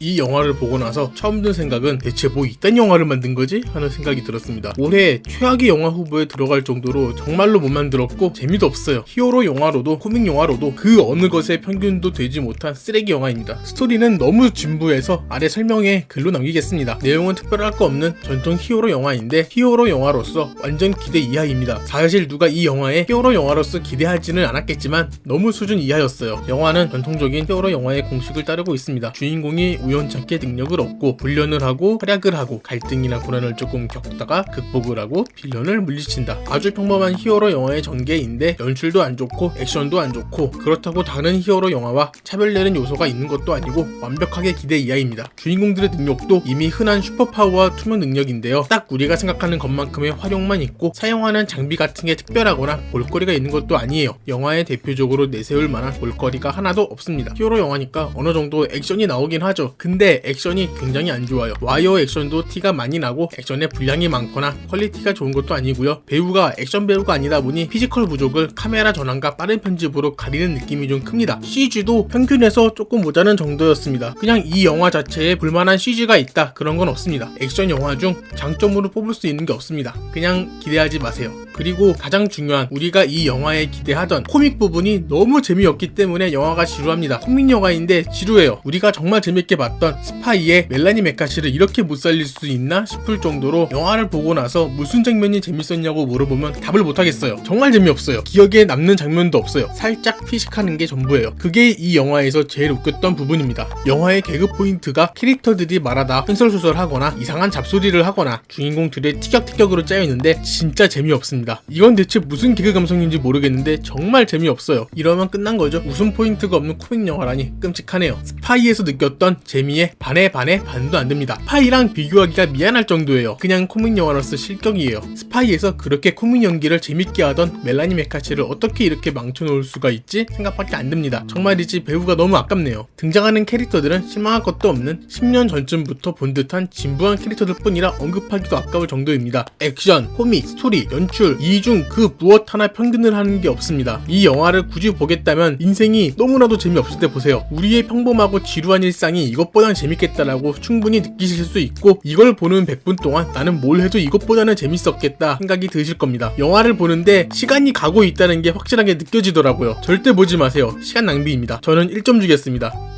이 영화를 보고 나서 처음 든 생각은 대체 뭐 이딴 영화를 만든 거지? 하는 생각이 들었습니다. 올해 최악의 영화 후보에 들어갈 정도로 정말로 못 만들었고 재미도 없어요. 히어로 영화로도 코믹 영화로도 그 어느 것의 평균도 되지 못한 쓰레기 영화입니다. 스토리는 너무 진부해서 아래 설명에 글로 남기겠습니다. 내용은 특별할 거 없는 전통 히어로 영화인데 히어로 영화로서 완전 기대 이하입니다. 사실 누가 이 영화에 히어로 영화로서 기대하지는 않았겠지만 너무 수준 이하였어요. 영화는 전통적인 히어로 영화의 공식을 따르고 있습니다. 주인공이 우연찮게 능력을 얻고 훈련을 하고 활약을 하고 갈등이나 고난을 조금 겪다가 극복을 하고 빌런을 물리친다. 아주 평범한 히어로 영화의 전개인데 연출도 안 좋고 액션도 안 좋고 그렇다고 다른 히어로 영화와 차별되는 요소가 있는 것도 아니고 완벽하게 기대 이하입니다. 주인공들의 능력도 이미 흔한 슈퍼파워와 투명 능력인데요. 딱 우리가 생각하는 것만큼의 활용만 있고 사용하는 장비 같은 게 특별하거나 볼거리가 있는 것도 아니에요. 영화에 대표적으로 내세울 만한 볼거리가 하나도 없습니다. 히어로 영화니까 어느 정도 액션이 나오긴 하죠. 근데 액션이 굉장히 안 좋아요. 와이어 액션도 티가 많이 나고 액션의 분량이 많거나 퀄리티가 좋은 것도 아니고요. 배우가 액션 배우가 아니다 보니 피지컬 부족을 카메라 전환과 빠른 편집으로 가리는 느낌이 좀 큽니다. CG도 평균에서 조금 모자란 정도였습니다. 그냥 이 영화 자체에 불만한 CG가 있다 그런 건 없습니다. 액션 영화 중 장점으로 뽑을 수 있는 게 없습니다. 그냥 기대하지 마세요. 그리고 가장 중요한 우리가 이 영화에 기대하던 코믹 부분이 너무 재미없기 때문에 영화가 지루합니다. 코믹 영화인데 지루해요. 우리가 정말 재밌게 봤던 스파이의 멜라니 메카시를 이렇게 못 살릴 수 있나 싶을 정도로 영화를 보고 나서 무슨 장면이 재밌었냐고 물어보면 답을 못 하겠어요. 정말 재미없어요. 기억에 남는 장면도 없어요. 살짝 피식하는 게 전부예요. 그게 이 영화에서 제일 웃겼던 부분입니다. 영화의 개그 포인트가 캐릭터들이 말하다 횡설수설하거나 이상한 잡소리를 하거나 주인공들의 티격태격으로 짜여 있는데 진짜 재미없습니다. 이건 대체 무슨 개그 감성인지 모르겠는데 정말 재미없어요. 이러면 끝난 거죠. 웃음 포인트가 없는 코믹 영화라니 끔찍하네요. 스파이에서 느꼈던 재미에 반에 반에 반도 안 됩니다. 스파이랑 비교하기가 미안할 정도예요. 그냥 코믹 영화로서 실격이에요. 스파이에서 그렇게 코믹 연기를 재밌게 하던 멜라니 메카치를 어떻게 이렇게 망쳐놓을 수가 있지? 생각밖에 안 듭니다. 정말이지 배우가 너무 아깝네요. 등장하는 캐릭터들은 실망할 것도 없는 10년 전쯤부터 본 듯한 진부한 캐릭터들 뿐이라 언급하기도 아까울 정도입니다. 액션, 코믹, 스토리, 연출 이 중 그 무엇 하나 평균을 하는 게 없습니다. 이 영화를 굳이 보겠다면 인생이 너무나도 재미없을 때 보세요. 우리의 평범하고 지루한 일상이 이것보단 재밌겠다라고 충분히 느끼실 수 있고 이걸 보는 100분 동안 나는 뭘 해도 이것보다는 재밌었겠다 생각이 드실 겁니다. 영화를 보는데 시간이 가고 있다는 게 확실하게 느껴지더라고요. 절대 보지 마세요. 시간 낭비입니다. 저는 1점 주겠습니다.